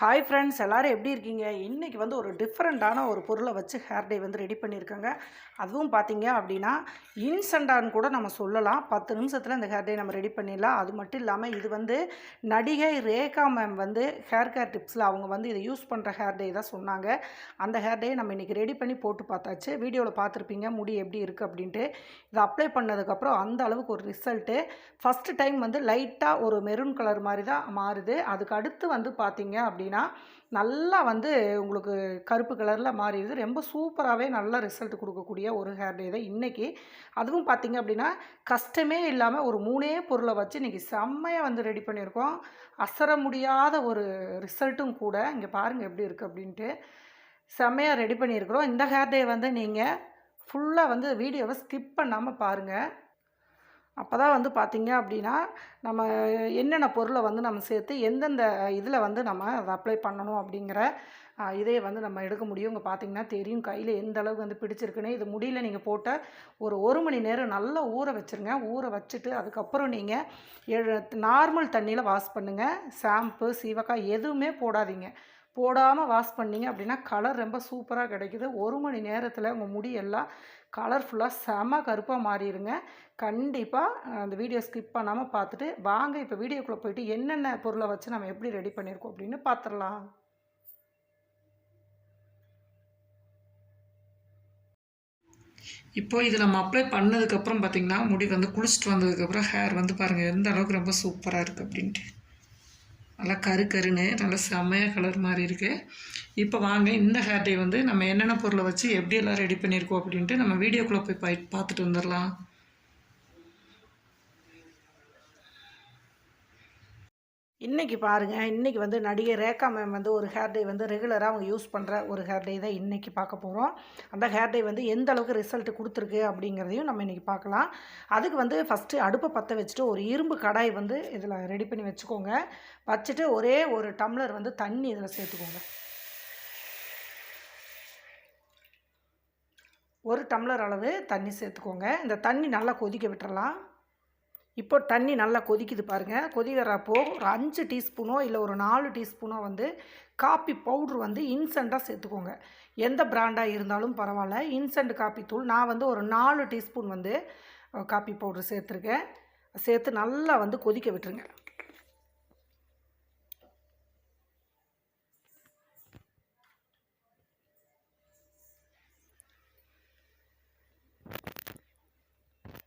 Hi friends எல்லோரும் எப்படி இருக்கீங்க? இன்றைக்கி வந்து ஒரு டிஃப்ரெண்ட்டான ஒரு பொருளை வச்சு ஹேர் டே வந்து ரெடி பண்ணியிருக்காங்க. அதுவும் பார்த்தீங்க அப்படின்னா இன்ஸ்டண்ட்டான்னு கூட நம்ம சொல்லலாம். பத்து நிமிஷத்தில் இந்த ஹேர் டே நம்ம ரெடி பண்ணிடலாம். அது மட்டும் இல்லாமல் இது வந்து நடிகை ரேகா மேம் வந்து ஹேர் கேர் டிப்ஸில் அவங்க வந்து இதை யூஸ் பண்ணுற ஹேர் டே தான் சொன்னாங்க. அந்த ஹேர் டே நம்ம இன்றைக்கி ரெடி பண்ணி போட்டு பார்த்தாச்சு. வீடியோவில் பார்த்துருப்பீங்க முடி எப்படி இருக்குது அப்படின்ட்டு. இதை அப்ளை பண்ணதுக்கப்புறம் அந்த அளவுக்கு ஒரு ரிசல்ட்டு ஃபஸ்ட்டு டைம் வந்து லைட்டாக ஒரு மெரூன் கலர் மாதிரி தான் மாறுது. அதுக்கு அடுத்து வந்து பார்த்தீங்க அப்படின்னா நல்லா வந்து உங்களுக்கு கருப்பு கலரில் மாறிடுது. ரொம்ப சூப்பராகவே நல்ல ரிசல்ட் கொடுக்கக்கூடிய ஒரு ஹேர் டே தான் இன்றைக்கி அதுவும் பார்த்தீங்க அப்படின்னா கஷ்டமே இல்லாமல் ஒரு மூணே பொருளை வச்சு இன்றைக்கி செம்மையாக வந்து ரெடி பண்ணியிருக்கோம். அசர முடியாத ஒரு ரிசல்ட்டும் கூட இங்கே பாருங்கள் எப்படி இருக்குது அப்படின்ட்டு செம்மையாக ரெடி பண்ணியிருக்கிறோம். இந்த ஹேர் டே வந்து நீங்கள் ஃபுல்லாக வந்து வீடியோவை ஸ்கிப் பண்ணாமல் பாருங்கள் அப்போ தான் வந்து பார்த்திங்க அப்படின்னா நம்ம என்னென்ன பொருளை வந்து நம்ம சேர்த்து எந்தெந்த இதில் வந்து நம்ம அதை அப்ளை பண்ணணும் அப்படிங்கிற இதே வந்து நம்ம எடுக்க முடியும். இங்கே பார்த்தீங்கன்னா தெரியும். கையில் எந்த அளவுக்கு வந்து பிடிச்சிருக்குன்னு. இது முடியல நீங்கள் போட்ட ஒரு ஒரு மணி நேரம் நல்லா ஊற வச்சுருங்க. ஊற வச்சுட்டு அதுக்கப்புறம் நீங்கள் எழு நார்மல் தண்ணியில் வாஷ் பண்ணுங்கள் ஷாம்பு சீவக்காய் எதுவுமே போடாதீங்க. போடாமல் வாஷ் பண்ணிங்க அப்படின்னா கலர் ரொம்ப சூப்பராக கிடைக்குது. ஒரு மணி நேரத்தில் உங்கள் முடி எல்லாம் கலர்ஃபுல்லாக செம கருப்பாக மாறிடுங்க கண்டிப்பாக அந்த வீடியோ ஸ்கிப் பண்ணாமல் பார்த்துட்டு வாங்க இப்போ வீடியோக்குள்ளே போயிட்டு என்னென்ன பொருளை வச்சு நம்ம எப்படி ரெடி பண்ணியிருக்கோம் அப்படின்னு பார்த்துடலாம். இப்போ இது நம்ம அப்ளை பண்ணதுக்கப்புறம் பார்த்திங்கன்னா முடி வந்து குளிச்சுட்டு வந்ததுக்கப்புறம் ஹேர் வந்து பாருங்கள் எந்த அளவுக்கு ரொம்ப சூப்பராக இருக்குது அப்படின்ட்டு. நல்லா கரு கருன்னு நல்லா செம்மையாக கலர் மாதிரி இருக்குது இப்போ வாங்க இந்த ஹேர் டே வந்து நம்ம என்னென்ன பொருளை வச்சு எப்படி எல்லாம் ரெடி பண்ணியிருக்கோம் அப்படின்ட்டு நம்ம வீடியோக்குள்ளே போய் பா பார்த்துட்டு வந்துடலாம். இன்றைக்கி பாருங்கள் இன்றைக்கி வந்து நடிகை ரேகா மேம் வந்து ஒரு ஹேர் டே வந்து ரெகுலராக அவங்க யூஸ் பண்ணுற ஒரு ஹேர் டே தான் இன்றைக்கி பார்க்க போகிறோம் அந்த ஹேர் டே வந்து எந்த அளவுக்கு ரிசல்ட் கொடுத்துருக்கு அப்படிங்கிறதையும் நம்ம இன்றைக்கி பார்க்கலாம். அதுக்கு வந்து ஃபஸ்ட்டு அடுப்பை பற்ற வச்சுட்டு ஒரு இரும்பு கடாய் வந்து இதில் ரெடி பண்ணி வச்சுக்கோங்க. வச்சுட்டு ஒரே ஒரு டம்ளர் வந்து தண்ணி இதில் சேர்த்துக்கோங்க. ஒரு டம்ளர் அளவு தண்ணி சேர்த்துக்கோங்க. இந்த தண்ணி நல்லா கொதிக்க விட்டுறலாம். இப்போ தண்ணி நல்லா கொதிக்குது பாருங்கள் கொதிக்கிறப்போ ஒரு அஞ்சு டீஸ்பூனோ இல்லை ஒரு நாலு டீஸ்பூனோ வந்து காப்பி பவுட்ரு வந்து இன்சென்ட்டாக சேர்த்துக்கோங்க. எந்த பிராண்டாக இருந்தாலும் பரவாயில்ல. இன்சென்ட் காப்பி தூள். நான் வந்து ஒரு நாலு டீஸ்பூன் வந்து காப்பி பவுட்ரு சேர்த்துருக்கேன். சேர்த்து நல்லா வந்து கொதிக்க விட்டுருங்க.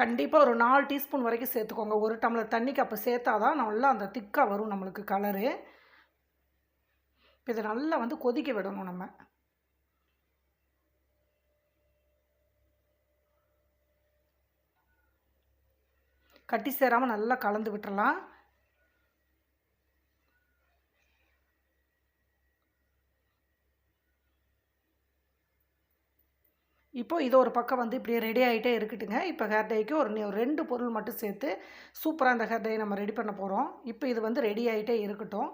கண்டிப்பாக ஒரு நாலு டீஸ்பூன் வரைக்கும் சேர்த்துக்கோங்க. ஒரு டம்ளர் தண்ணிக்கு அப்போ சேர்த்தா தான் நல்லா அந்த திக்காக வரும் நம்மளுக்கு கலரு இதை நல்லா வந்து கொதிக்க விடணும் நம்ம. கட்டி சேராமல் நல்லா கலந்து விட்டுறலாம். இப்போ இது ஒரு பக்கம் வந்து இப்படியே ரெடி ஆகிட்டே இருக்கட்டுங்க. இப்போ ஹேர் டைக்கு ஒரு ஒரு ரெண்டு பொருள் மட்டும் சேர்த்து சூப்பராக அந்த ஹேர் டையை நம்ம ரெடி பண்ண போகிறோம் இப்போ இது வந்து ரெடி ஆகிட்டே இருக்கட்டும்.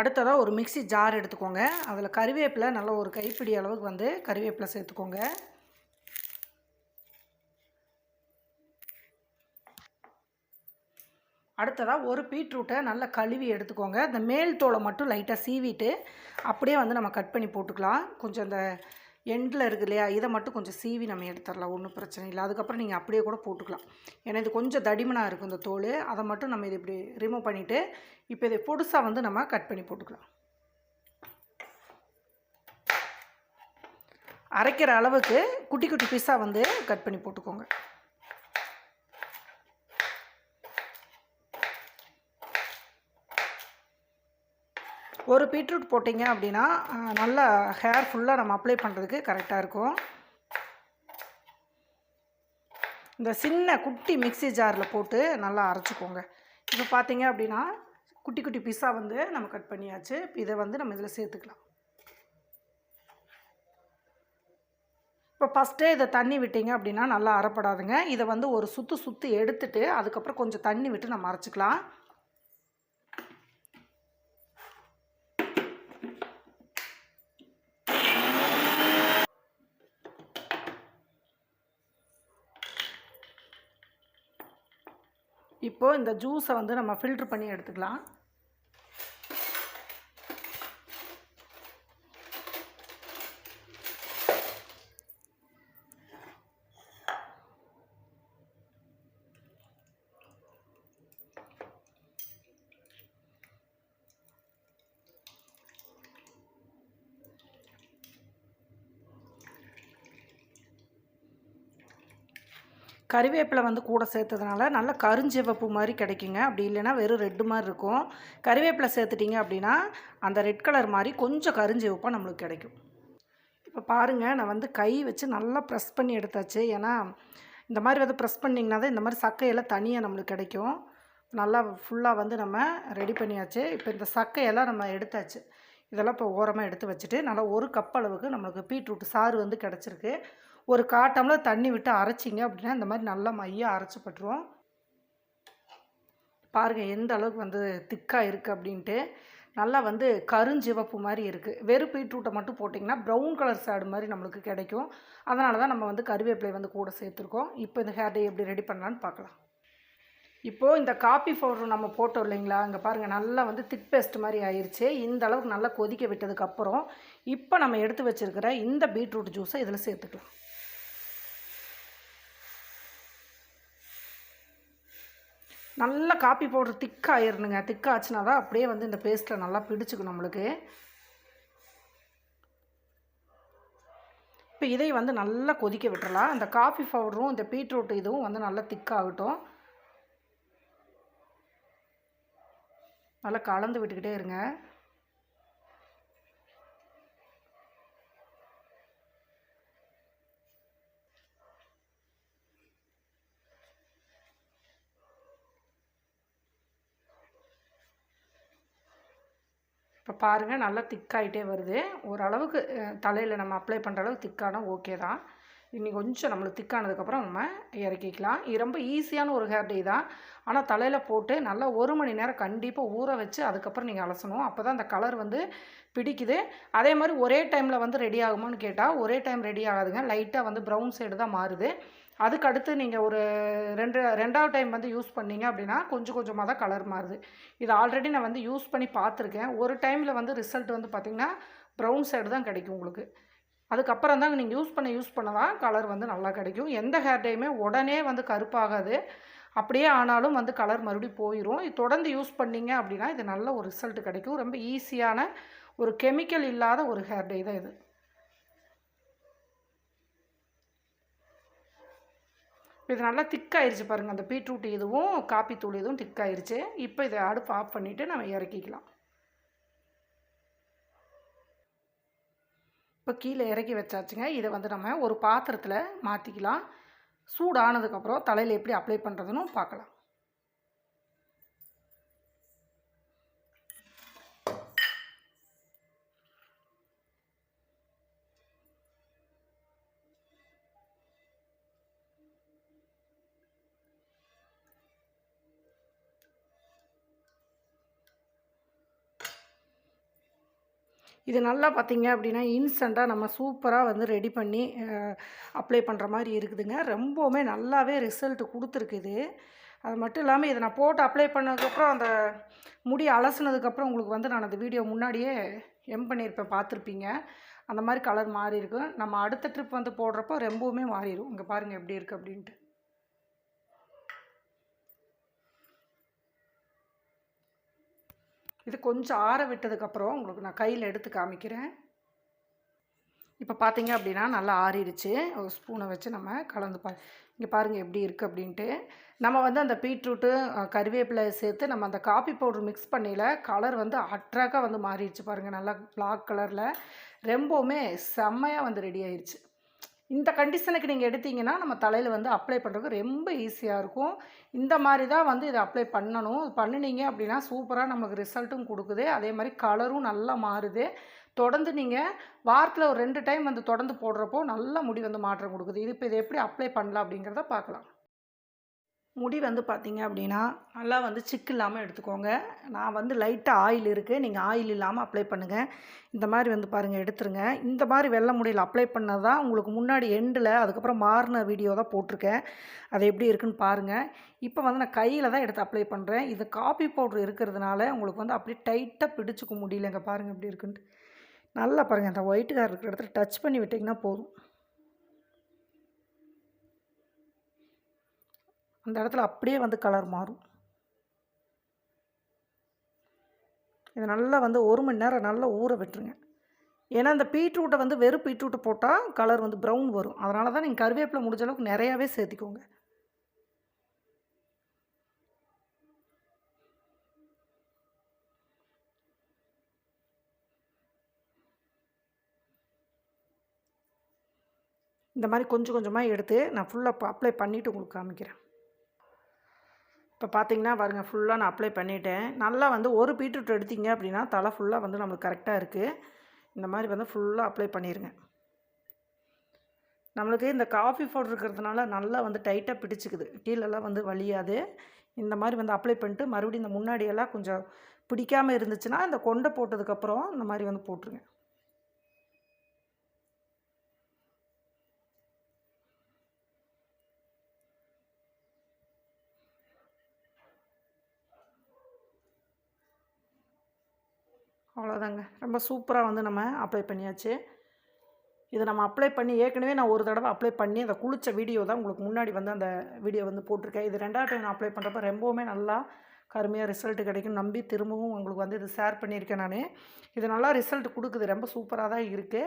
அடுத்ததாக ஒரு மிக்ஸி ஜார் எடுத்துக்கோங்க. அதில் கறிவேப்பிலை நல்ல ஒரு கைப்பிடி அளவுக்கு வந்து கறிவேப்பிலை சேர்த்துக்கோங்க. அடுத்ததாக ஒரு பீட்ரூட்டை நல்லா கழுவி எடுத்துக்கோங்க. இந்த மேல் தோலை மட்டும் லைட்டாக சீவிட்டு அப்படியே வந்து நம்ம கட் பண்ணி போட்டுக்கலாம். கொஞ்சம் அந்த எண்டில் இருக்கு இல்லையா? இதை மட்டும் கொஞ்சம் சீவி நம்ம எடுத்துடலாம். ஒன்றும் பிரச்சனை இல்லை. அதுக்கப்புறம் நீங்கள் அப்படியே கூட போட்டுக்கலாம். ஏன்னா இது கொஞ்சம் தடிமனாக இருக்கும் இந்த தோல். அதை மட்டும் நம்ம இது இப்படி ரிமூவ் பண்ணிவிட்டு இப்போ இதை பொடுசாக வந்து நம்ம கட் பண்ணி போட்டுக்கலாம். அரைக்கிற அளவுக்கு குட்டி குட்டி பீஸாக வந்து கட் பண்ணி போட்டுக்கோங்க. ஒரு பீட்ரூட் போட்டிங்க அப்படின்னா நல்லா ஹேர் ஃபுல்லாக நம்ம அப்ளை பண்ணுறதுக்கு கரெக்டாக இருக்கும். இந்த சின்ன குட்டி மிக்ஸி ஜாரில் போட்டு நல்லா அரைச்சிக்கோங்க. இப்போ பார்த்தீங்க அப்படின்னா குட்டி குட்டி பீஸாக வந்து நம்ம கட் பண்ணியாச்சு. இப்போ இதை வந்து நம்ம இதில் சேர்த்துக்கலாம். இப்போ ஃபஸ்ட்டே இதை தண்ணி விட்டீங்க அப்படின்னா நல்லா அரைப்படாதுங்க இதை வந்து ஒரு சுற்று சுற்றி எடுத்துட்டு அதுக்கப்புறம் கொஞ்சம் தண்ணி விட்டு நம்ம அரைச்சிக்கலாம். இப்போது இந்த ஜூஸை வந்து நம்ம ஃபில்ட்ரு பண்ணி எடுத்துக்கலாம். கறிவேப்பிலை வந்து கூட சேர்த்ததுனால நல்ல கருஞ்சிவப்பு மாதிரி கிடைக்குங்க. அப்படி இல்லைன்னா வெறும் ரெட்டு மாதிரி இருக்கும். கறிவேப்பிலை சேர்த்துட்டிங்க அப்படின்னா அந்த ரெட் கலர் மாதிரி கொஞ்சம் கருஞ்சிவப்பாக நம்மளுக்கு கிடைக்கும். இப்போ பாருங்கள் நான் வந்து கை வச்சு நல்லா ப்ரெஸ் பண்ணி எடுத்தாச்சு. ஏன்னா இந்த மாதிரி வந்து ப்ரெஸ் பண்ணிங்கன்னா தான் இந்த மாதிரி சக்கையெல்லாம் தனியாக நம்மளுக்கு கிடைக்கும். நல்லா ஃபுல்லாக வந்து நம்ம ரெடி பண்ணியாச்சு. இப்போ இந்த சக்கையெல்லாம் நம்ம எடுத்தாச்சு. இதெல்லாம் இப்போ ஓரமாக எடுத்து வச்சுட்டு நல்லா ஒரு கப் அளவுக்கு நம்மளுக்கு பீட்ரூட் சாறு வந்து கிடச்சிருக்கு. ஒரு காட்டமில் தண்ணி விட்டு அரைச்சிங்க அப்படின்னா இந்த மாதிரி நல்லா மையாக அரைச்சிப்பட்டுருவோம் பாருங்கள் எந்த அளவுக்கு வந்து திக்காக இருக்குது அப்படின்ட்டு. நல்லா வந்து கருஞ்சிவப்பு மாதிரி இருக்குது வெறும் பீட்ரூட்டை மட்டும் போட்டிங்கன்னா ப்ரௌன் கலர் சாடு மாதிரி நம்மளுக்கு கிடைக்கும். அதனால தான் நம்ம வந்து கருவேப்பிலை வந்து கூட சேர்த்துருக்கோம். இப்போ இந்த ஹேர் டே எப்படி ரெடி பண்ணலான்னு பார்க்கலாம். இப்போது இந்த காப்பி பவுடர் நம்ம போட்டோம் இல்லைங்களா? இங்கே பாருங்கள் நல்லா வந்து திக் பேஸ்ட் மாதிரி ஆயிடுச்சு இந்த அளவுக்கு நல்லா கொதிக்க விட்டதுக்கப்புறம் இப்போ நம்ம எடுத்து வச்சுருக்கிற இந்த பீட்ரூட் ஜூஸை இதில் சேர்த்துக்கலாம். நல்லா காப்பி பவுடர் திக்காகிடணுங்க திக்காச்சுனா தான் அப்படியே வந்து இந்த பேஸ்ட்டில் நல்லா பிடிச்சிக்கும் நம்மளுக்கு. இப்போ இதை வந்து நல்லா கொதிக்க விட்டுறலாம். அந்த காஃபி பவுடரும் இந்த பீட்ரூட் இதுவும் வந்து நல்லா திக்காகட்டும். நல்லா கலந்து விட்டுக்கிட்டே இருங்க. இப்போ பாருங்கள் நல்லா திக்காயிட்டே வருது. ஓரளவுக்கு தலையில் நம்ம அப்ளை பண்ணுற அளவுக்கு திக்கானா ஓகே தான். இனி கொஞ்சம் நம்மளுக்கு திக்கானதுக்கப்புறம் நம்ம இறக்கிக்கலாம். இது ரொம்ப ஈஸியான ஒரு ஹேர் டே தான். ஆனால் தலையில் போட்டு நல்லா ஒரு மணி நேரம் கண்டிப்பாக ஊற வச்சு அதுக்கப்புறம் நீங்கள் அலசணும். அப்போ தான் அந்த கலர் வந்து பிடிக்குது. அதே மாதிரி ஒரே டைமில் வந்து ரெடி ஆகுமான்னு கேட்டால் ஒரே டைம் ரெடி ஆகாதுங்க. லைட்டாக வந்து ப்ரௌன் சைடு தான் மாறுது. அதுக்கு அடுத்து நீங்கள் ஒரு ரெண்டு ரெண்டாவது டைம் வந்து யூஸ் பண்ணீங்க அப்படின்னா கொஞ்சம் கொஞ்சமாக தான் கலர் மாறுது. இது ஆல்ரெடி நான் வந்து யூஸ் பண்ணி பார்த்துருக்கேன். ஒரு டைமில் வந்து ரிசல்ட் வந்து பார்த்திங்கன்னா ப்ரௌன் சைடு தான் கிடைக்கும் உங்களுக்கு. அதுக்கப்புறம் தான் நீங்கள் யூஸ் பண்ண யூஸ் பண்ண தான் கலர் வந்து நல்லா கிடைக்கும். எந்த ஹேர் டைமே உடனே வந்து கருப்பாகாது. அப்படியே ஆனாலும் வந்து கலர் மறுபடியும் போயிடும் இது தொடர்ந்து யூஸ் பண்ணிங்க அப்படின்னா இது நல்ல ஒரு ரிசல்ட் கிடைக்கும். ரொம்ப ஈஸியான ஒரு கெமிக்கல் இல்லாத ஒரு ஹேர் டை தான் இது. இது நல்லா திக்காயிருச்சு பாருங்கள் அந்த பீட்ரூட் இதுவும் காப்பி தூள் இதுவும் திக்காயிருச்சு. இப்போ இதை அடுப்பு ஆஃப் பண்ணிவிட்டு நம்ம இறக்கிக்கலாம். இப்போ கீழே இறக்கி வச்சாச்சுங்க. இதை வந்து நம்ம ஒரு பாத்திரத்தில் மாற்றிக்கலாம் சூடானதுக்கப்புறம் தலையில் எப்படி அப்ளை பண்ணுறதுன்னு பார்க்கலாம். இது நல்லா பார்த்தீங்க அப்படின்னா இன்ஸ்டண்ட்டாக நம்ம சூப்பராக வந்து ரெடி பண்ணி அப்ளை பண்ணுற மாதிரி இருக்குதுங்க. ரொம்பவுமே நல்லாவே ரிசல்ட் கொடுத்துருக்குது அது மட்டும் இல்லாமல் இதை நான் போட்டு அப்ளை பண்ணதுக்கப்புறம் அந்த முடி அலசுனதுக்கப்புறம் உங்களுக்கு வந்து நான் அந்த வீடியோ முன்னாடியே எம் பண்ணியிருப்பேன் பார்த்துருப்பீங்க. அந்த மாதிரி கலர் மாறி இருக்கும் நம்ம அடுத்த ட்ரிப் வந்து போடுறப்போ ரொம்பவுமே மாறிடும் இங்கே பாருங்கள் எப்படி இருக்குது அப்படின்ட்டு. இது கொஞ்சம் ஆற விட்டதுக்கப்புறம் உங்களுக்கு நான் கையில் எடுத்து காமிக்கிறேன். இப்போ பார்த்தீங்க அப்படின்னா நல்லா ஆறிடுச்சு. ஒரு ஸ்பூனை வச்சு நம்ம கலந்து பா இங்கே பாருங்கள் எப்படி இருக்குது அப்படின்ட்டு. நம்ம வந்து அந்த பீட்ரூட்டு கருவேப்பிலை சேர்த்து நம்ம அந்த காப்பி பவுடர் மிக்ஸ் பண்ணியில் கலர் வந்து அட்ராக வந்து மாறிடுச்சு பாருங்கள் நல்லா பிளாக் கலரில். ரொம்பவுமே செம்மையாக வந்து ரெடி ஆயிடுச்சு. இந்த கண்டிஷனுக்கு நீங்கள் எடுத்தீங்கன்னா நம்ம தலையில் வந்து அப்ளை பண்ணுறதுக்கு ரொம்ப ஈஸியாக இருக்கும். இந்த மாதிரி தான் வந்து இதை அப்ளை பண்ணணும். பண்ணினீங்க அப்படின்னா சூப்பராக நமக்கு ரிசல்ட்டும் கொடுக்குது. அதே மாதிரி கலரும் நல்லா மாறுது. தொடர்ந்து நீங்கள் வாரத்தில் ஒரு ரெண்டு டைம் வந்து தொடர்ந்து போடுறப்போ நல்ல முடி வந்து மாற்றம் கொடுக்குது. இது இப்போ இதை எப்படி அப்ளை பண்ணலாம் அப்படிங்கிறத பார்க்கலாம். முடி வந்து பார்த்திங்க அப்படின்னா நல்லா வந்து சிக்கு இல்லாமல் எடுத்துக்கோங்க. நான் வந்து லைட்டாக ஆயில் இருக்குது நீங்கள் ஆயில் இல்லாமல் அப்ளை பண்ணுங்கள் இந்த மாதிரி வந்து பாருங்கள் எடுத்துருங்க. இந்த மாதிரி வெள்ளை முடியில் அப்ளை பண்ணது தான் உங்களுக்கு முன்னாடி எண்டில் அதுக்கப்புறம் மாறின வீடியோ தான் போட்டிருக்கேன். அது எப்படி இருக்குன்னு பாருங்கள் இப்போ வந்து நான் கையில் தான் எடுத்து அப்ளை பண்ணுறேன் இது காப்பி பவுட்ரு இருக்கிறதுனால உங்களுக்கு வந்து அப்படியே டைட்டாக பிடிச்சிக்க முடியலங்க. பாருங்கள் எப்படி இருக்குன்ட்டு. நல்லா பாருங்கள் அந்த ஒயிட்டு கார் இருக்கிற இடத்துல டச் பண்ணி விட்டிங்கன்னா போதும். அந்த இடத்துல அப்படியே வந்து கலர் மாறும். இது நல்லா வந்து ஒரு மணி நேரம் நல்லா ஊற விட்டுருங்க. ஏன்னா அந்த பீட்ரூட்டை வந்து வெறும் பீட்ரூட்டை போட்டால் கலர் வந்து ப்ரௌன் வரும். அதனால தான் நீங்கள் கருவேப்பிலை முடிஞ்ச அளவுக்கு நிறையாவே சேர்த்திக்கோங்க. இந்த மாதிரி கொஞ்சம் கொஞ்சமாக எடுத்து நான் ஃபுல்லாக அப்ளை பண்ணிவிட்டு உங்களுக்கு காமிக்கிறேன். இப்போ பார்த்தீங்கன்னா பாருங்கள் ஃபுல்லாக நான் அப்ளை பண்ணிவிட்டேன் நல்லா வந்து ஒரு பீட்ரூட் எடுத்தீங்க அப்படின்னா தலை ஃபுல்லாக வந்து நம்மளுக்கு கரெக்டாக இருக்குது இந்த மாதிரி வந்து ஃபுல்லாக அப்ளை பண்ணிடுங்க நம்மளுக்கு இந்த காஃபி பவுடர் இருக்கிறதுனால நல்லா வந்து டைட்டாக பிடிச்சிக்குது. கீழெல்லாம் வந்து வலியாது. இந்த மாதிரி வந்து அப்ளை பண்ணிட்டு மறுபடியும் இந்த முன்னாடியெல்லாம் கொஞ்சம் பிடிக்காமல் இருந்துச்சுன்னா இந்த கொண்டை போட்டதுக்கப்புறம் இந்த மாதிரி வந்து போட்டுருங்க. அவ்வளோதாங்க. ரொம்ப சூப்பராக வந்து நம்ம அப்ளை பண்ணியாச்சு. இதை நம்ம அப்ளை பண்ணி ஏற்கனவே நான் ஒரு தடவை அப்ளை பண்ணி அந்த குளித்த வீடியோ தான் உங்களுக்கு முன்னாடி வந்து அந்த வீடியோ வந்து போட்டிருக்கேன். இது ரெண்டாவது டைம் நான் அப்ளை பண்ணுறப்ப ரொம்பவுமே நல்லா கருமையாக ரிசல்ட் கிடைக்கும் நம்பி திரும்பவும் உங்களுக்கு வந்து இது ஷேர் பண்ணியிருக்கேன் நான். இது நல்லா ரிசல்ட் கொடுக்குது. ரொம்ப சூப்பராக தான் இருக்குது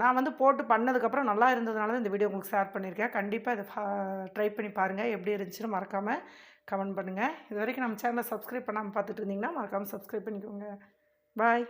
நான் வந்து போட்டு பண்ணதுக்கப்புறம் நல்லா இருந்ததுனால தான் இந்த வீடியோ உங்களுக்கு ஷேர் பண்ணியிருக்கேன். கண்டிப்பாக இதை ட்ரை பண்ணி பாருங்கள் எப்படி இருந்துச்சுன்னு மறக்காமல் கமெண்ட் பண்ணுங்கள் இது வரைக்கும் நம்ம சேனலை சப்ஸ்கிரைப் பண்ணாமல் பார்த்துட்டு இருந்தீங்கன்னா மறக்காமல் சப்ஸ்கிரைப் பண்ணிக்கோங்க. பாய்